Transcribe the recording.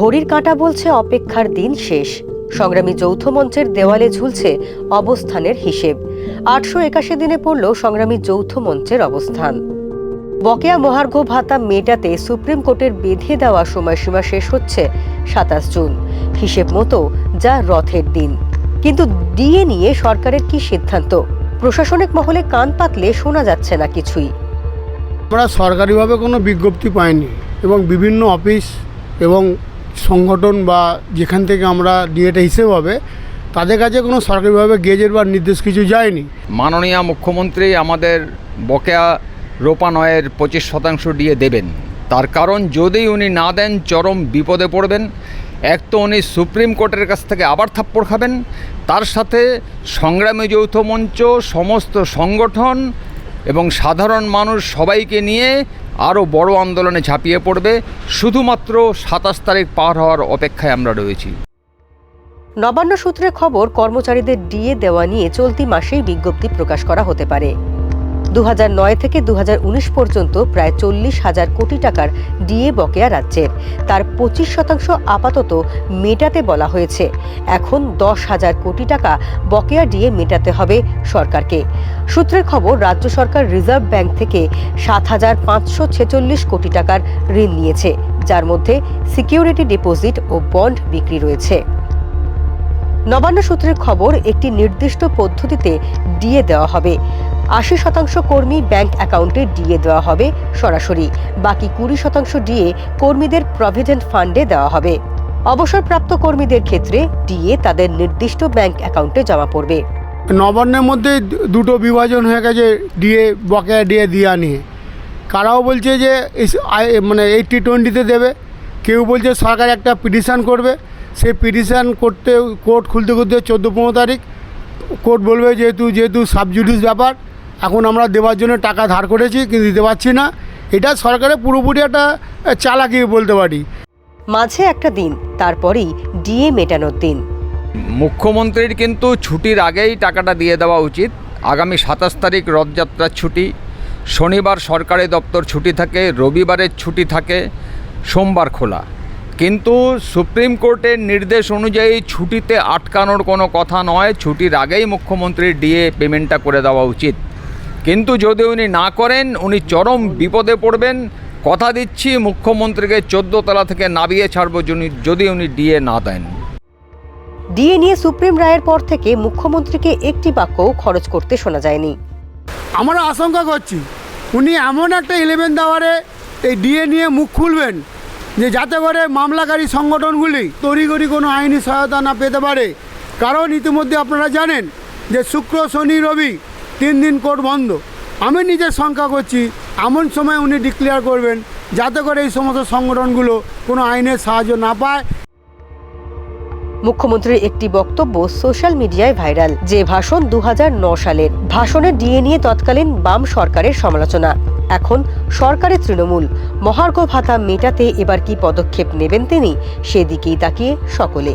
ঘড়ির কাঁটা বলছে অপেক্ষার দিন শেষ। সংগ্রামী যৌথ মঞ্চের দেওয়ালে ঝুলছে অবস্থানের হিসেব। আটশো একাশি দিনে পড়ল সংগ্রামী যৌথ মঞ্চের অবস্থান। বকেয়া মহার্ঘ ভাতা মেটাতে সুপ্রিম কোর্টের বেঁধে দেওয়া সময়সীমা শেষ হচ্ছে সাতাশ জুন। হিসেব মতো যা রথের দিন। কিন্তু ডিএ নিয়ে সরকারের কি সিদ্ধান্ত? প্রশাসনিক মহলে কান পাতলে শোনা যাচ্ছে না কিছুই। আমরা সরকারিভাবে কোনো বিজ্ঞপ্তি পাইনি এবং বিভিন্ন অফিস এবং সংগঠন বা যেখান থেকে আমরা ডিএটা হিসেব হবে, তাদের কাছে কোনো সরকারিভাবে গেজেট বা নির্দেশ কিছু যায়নি। মাননীয় মুখ্যমন্ত্রী আমাদের বকেয়া রোপানয়ের পঁচিশ শতাংশ দিয়ে দেবেন। তার কারণ, যদি উনি না দেন, চরম বিপদে পড়বেন। এক তো উনি সুপ্রিম কোর্টের কাছ থেকে আবার থাপ্পড় খাবেন। তার সাথে সংগ্রামী যৌথ মঞ্চ, সমস্ত সংগঠন এবং সাধারণ মানুষ সবাইকে নিয়ে আরও বড় আন্দোলনে ঝাঁপিয়ে পড়বে, শুধুমাত্র সাতাশ তারিখ পার হওয়ার অপেক্ষায় আমরা রয়েছি। নবান্ন সূত্রে খবর, কর্মচারীদের ডিএ দেওয়া নিয়ে চলতি মাসেই বিজ্ঞপ্তি প্রকাশ করা হতে পারে। দু হাজার নয় থেকে দু হাজার উনিশ পর্যন্ত প্রায় চল্লিশ হাজার কোটি টাকার ডিএ বকেয়া রাজ্যের। তার পঁচিশ শতাংশ আপাতত মেটাতে বলা হয়েছে। এখন দশ হাজার কোটি টাকা বকেয়া ডিএ মেটাতে হবে সরকারকে। সূত্রের খবর, রাজ্য সরকার রিজার্ভ ব্যাংক থেকে সাত হাজার পাঁচশো ছেচল্লিশ কোটি টাকার ঋণ নিয়েছে, যার মধ্যে সিকিউরিটি ডিপোজিট ও বন্ড বিক্রি রয়েছে। নবান্ন সূত্রের খবর, একটি নির্দিষ্ট পদ্ধতিতে ডিএ দেওয়া হবে। আশি শতাংশ কর্মী ব্যাংক অ্যাকাউন্টে ডিএ দেওয়া হবে সরাসরি, বাকি কুড়ি শতাংশ ডিএ কর্মীদের প্রভিডেন্ট ফান্ডে দেওয়া হবে। অবসরপ্রাপ্ত কর্মীদের ক্ষেত্রে ডিএ তাদের নির্দিষ্ট ব্যাংক অ্যাকাউন্টে জমা পড়বে। নবান্নের মধ্যে দুটো বিভাজন হয়ে গেছে ডিএ, বকেয়া ডিএ দেওয়া নিয়ে। কারাও বলছে যে মানে এইটটি টোয়েন্টিতে দেবে। কেউ বলছে সরকার একটা পিটিশান করবে। সেই পিটিশান করতে, কোর্ট খুলতে খুলতে চোদ্দ পনেরো তারিখ। কোর্ট বলবে যেহেতু যেহেতু সাবজুডিস ব্যাপার এখন আমরা দেওয়ার জন্য টাকা ধার করেছি কিন্তু দিতে পারছি না। এটা সরকারের পুরোপুরি একটা চালাকি বলতে পারি। মাঝে একটা দিন তারপরেই ডিএ মেটানোর দিন। মুখ্যমন্ত্রীর কিন্তু ছুটির আগেই টাকাটা দিয়ে দেওয়া উচিত। আগামী সাতাশ তারিখ রথযাত্রার ছুটি। শনিবার সরকারি দপ্তর ছুটি থাকে রবিবারের ছুটি থাকে সোমবার খোলা। কিন্তু সুপ্রিম কোর্টের নির্দেশ অনুযায়ী ছুটিতে আটকানোর কোনো কথা নয়। ছুটির আগেই মুখ্যমন্ত্রীর ডিএ পেমেন্টটা করে দেওয়া উচিত। কিন্তু যদি উনি না করেন উনি চরম বিপদে পড়বেন। কথা দিচ্ছি মুখ্যমন্ত্রীকে চোদ্দ তলা থেকে নামিয়ে ছাড়বো যদি- যদি উনি ডিএ না দেন। ডিএ নিয়ে সুপ্রিম রায়ের পর থেকে মুখ্যমন্ত্রীকে একটি বাক্যও খরচ করতে শোনা যায়নি। আমরা আশঙ্কা করছি উনি এমন একটা ইলেভেন আওয়ারে এই ডিএ নিয়ে মুখ খুলবেন যে যাতে করে মামলাকারী সংগঠনগুলি তড়িঘড়ি কোনো আইনি সহায়তা না পেতে পারে। কারণ ইতিমধ্যে আপনারা জানেন যে শুক্র শনি রবি তিন দিন কোর্ট বন্ধ। আমি নিজের শঙ্কা করছি, এমন সময় উনি ডিক্লেয়ার করবেন, যাতে করে এই সমস্ত সংগঠনগুলো কোনো আইনের সাহায্য না পায়। মুখ্যমন্ত্রীর একটি বক্তব্য সোশ্যাল মিডিয়ায় ভাইরাল, যে ভাষণ দু সালের। ভাষণে ডিএ নিয়ে তৎকালীন বাম সরকারের সমালোচনা। এখন সরকারের তৃণমূল। মহার্ঘ ভাতা মেটাতে এবার কি পদক্ষেপ নেবেন তিনি, সেদিকেই তাকিয়ে সকলে।